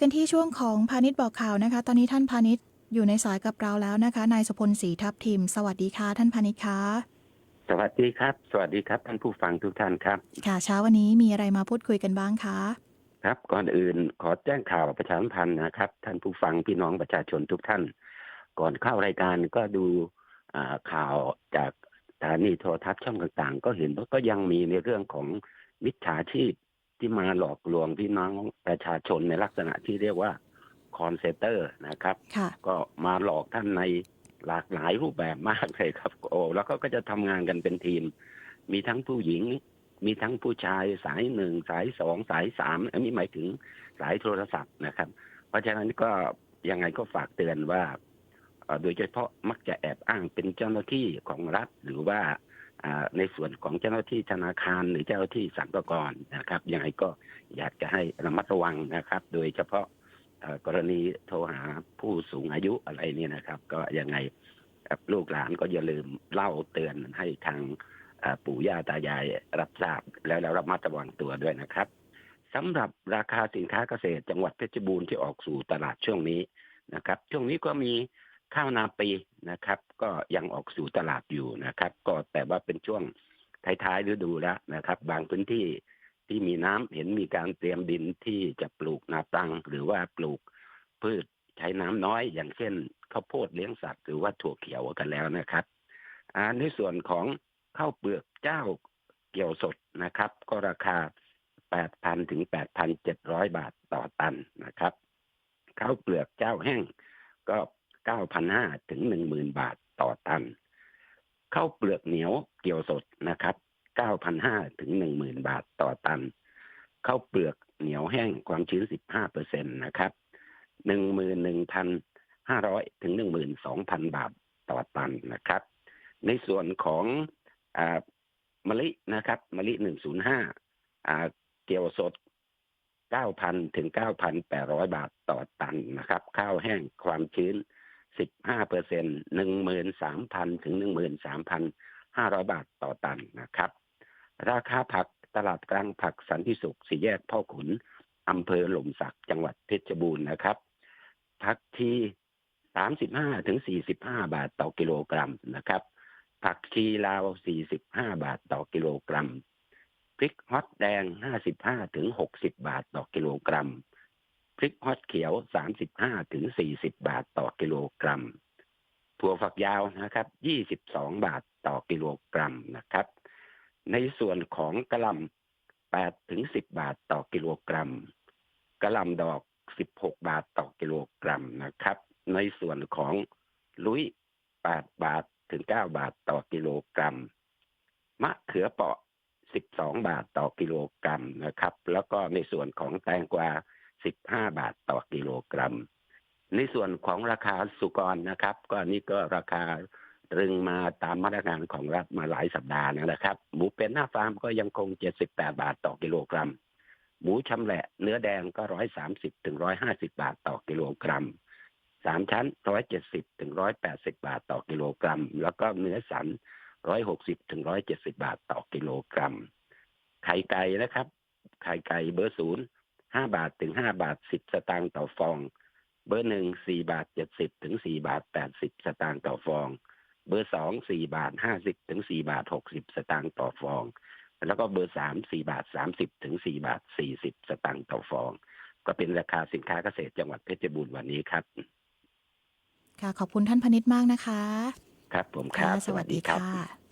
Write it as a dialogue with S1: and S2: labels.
S1: กันที่ช่วงของพาณิชย์บอกข่าวนะคะ ตอนนี้ท่านพาณิชย์อยู่ในสายกับเราแล้วนะคะ นายสุพลศรีทับทิม สวัสดีค่ะท่านพาณิชย์คะ
S2: สวัสดีครับ สวัสดีครับท่านผู้ฟังทุกท่านครับ
S1: ค่ะเช้าวันนี้มีอะไรมาพูดคุยกันบ้างคะ
S2: ครับ ก่อนอื่นขอแจ้งข่าวประชาสัมพันธ์นะครับ ท่านผู้ฟังพี่น้องประชาชนทุกท่าน ก่อนเข้ารายการก็ดูอ่าข่าวจากสถานีโทรทัศน์ช่องต่างๆ ก็เห็นว่าก็ยังมีในเรื่องของมิจฉาชีพ ที่มาหลอกลวงพี่น้องประชาชนในลักษณะที่เรียกว่าคอนเซนเตอร์นะครับ
S1: ค่ะ
S2: ก็มาหลอกท่านในหลากหลายรูปแบบมากเลยครับโอ้แล้วก็ก็จะทำงานกันเป็นทีม มีทั้งผู้หญิง มีทั้งผู้ชายสายหนึ่งสายสองสายสามอันนี้หมายถึงสายโทรศัพท์นะครับ เพราะฉะนั้นก็ยังไงก็ฝากเตือนว่าเอ่อโดยเฉพาะมักจะแอบอ้างเป็นเจ้าหน้าที่ของรัฐหรือว่าอ่า ในส่วนของเจ้าหน้าที่ธนาคารหรือเจ้าหน้าที่สรรพากรนะครับยังไงก็อยากจะให้ระมัดระวังนะครับ โดยเฉพาะกรณีโทรหาผู้สูงอายุอะไรเนี่ยนะครับ ก็ยังไงลูกหลานก็อย่าลืมเล่าเตือนให้ทางปู่ย่าตายายรับทราบแล้วแล้วระมัดระวังตัวด้วยนะครับสำหรับราคาสินค้าเกษตรจังหวัดเพชรบูรณ์ที่ออกสู่ตลาดช่วงนี้นะครับ ช่วงนี้ก็มี ข้าวนาปีนะครับ ก็ยังออกสู่ตลาดอยู่นะครับ ก็แต่ว่าเป็นช่วงท้ายๆฤดูแล้วนะครับ บางพื้นที่ที่มีน้ำเห็นมีการเตรียมดินที่จะปลูกนาปรัง หรือว่าปลูกพืชใช้น้ำน้อย อย่างเช่นข้าวโพดเลี้ยงสัตว์หรือว่าถั่วเขียวกันแล้วนะครับในส่วนของข้าวเปลือกเจ้าเกี่ยวสดนะครับ ก็ราคา 8,000 ถึง 8,700 บาทต่อตันนะครับ ข้าวเปลือกเจ้าแห้งก็ 9,500 ถึง 10,000 บาทต่อตัน ข้าวเปลือกเหนียวเกี่ยวสดนะครับ9,500 ถึง 10,000 บาทต่อตัน ข้าวเปลือกเหนียวแห้งความชื้น 15เปอร์เซ็นตนะครับ 11,500 ถึง 12,000 บาทต่อตันนะครับ ในส่วนของอมะลินะครับมะลิ 105อ่าเกี่ยวสด 9,000 ถึง 9,800 บาทต่อตันนะครับ ข้าวแห้งความชื้น 15เปอร์เซ็นต์13,000ถึง13,500บาทต่อตันนะครับ ราคาผักตลาดกลางผักสันติสุขสี่แยกพ่อขุนอำเภอหล่มสักจังหวัดเพชรบูรณ์นะครับผักชี35ถึง45บห้าบาทต่อกิโลกรัมนะครับ ผักชีลาว45บห้าบาทต่อกิโลกรัมพริกฮอตแดง55ถึง60บาทต่อกิโลกรัม พริกฮอตเขียว 35ถึง40 บาทต่อกิโลกรัม ถั่วฝักยาวนะครับ 22 บาทต่อกิโลกรัมนะครับ ในส่วนของกระลำ8ถึง10 บาทต่อกิโลกรัมกระลำดอก 16 บาทต่อกิโลกรัมนะครับ ในส่วนของลุย 8 บาทถึง 9 บาทต่อกิโลกรัม มะเขือเปราะ 12 บาทต่อกิโลกรัมนะครับ แล้วก็ในส่วนของแตงกวา 15 บาทต่อกิโลกรัม ในส่วนของราคาสุกรนะครับ ก็นี่ก็ราคาตรึงมาตามมาตรการของรัฐมาหลายสัปดาห์นะครับ หมูเป็นหน้าฟาร์มก็ยังคง 78 บาทต่อกิโลกรัม หมูชำแหละเนื้อแดงก็ 130ถึง150 บาทต่อกิโลกรัมสามชั้น 170ถึง180 บาทต่อกิโลกรัม แล้วก็เนื้อสัน 160ถึง170 บาทต่อกิโลกรัม ไข่ไก่นะครับ ไข่ไก่เบอร์ศูนย์ 5บาทถึง5บาท10สตางค์ต่อฟอง เบอร์หนึ่ง4บาท70ถึง4บาท80สตางค์ต่อฟอง เบอร์สอง4บาท50ถึง4บาท60สตางค์ต่อฟอง แล้วก็เบอร์สาม4บาท30ถึง4บาท40สตางค์ต่อฟอง ก็เป็นราคาสินค้าเกษตรจังหวัดเพชรบูรณ์วันนี้ครับ
S1: ค่ะขอบคุณท่านพาณิชย์มากนะคะ
S2: ครับผมค
S1: ค่ะ
S2: รับ
S1: สวัสดี
S2: ครับ
S1: ค่ะ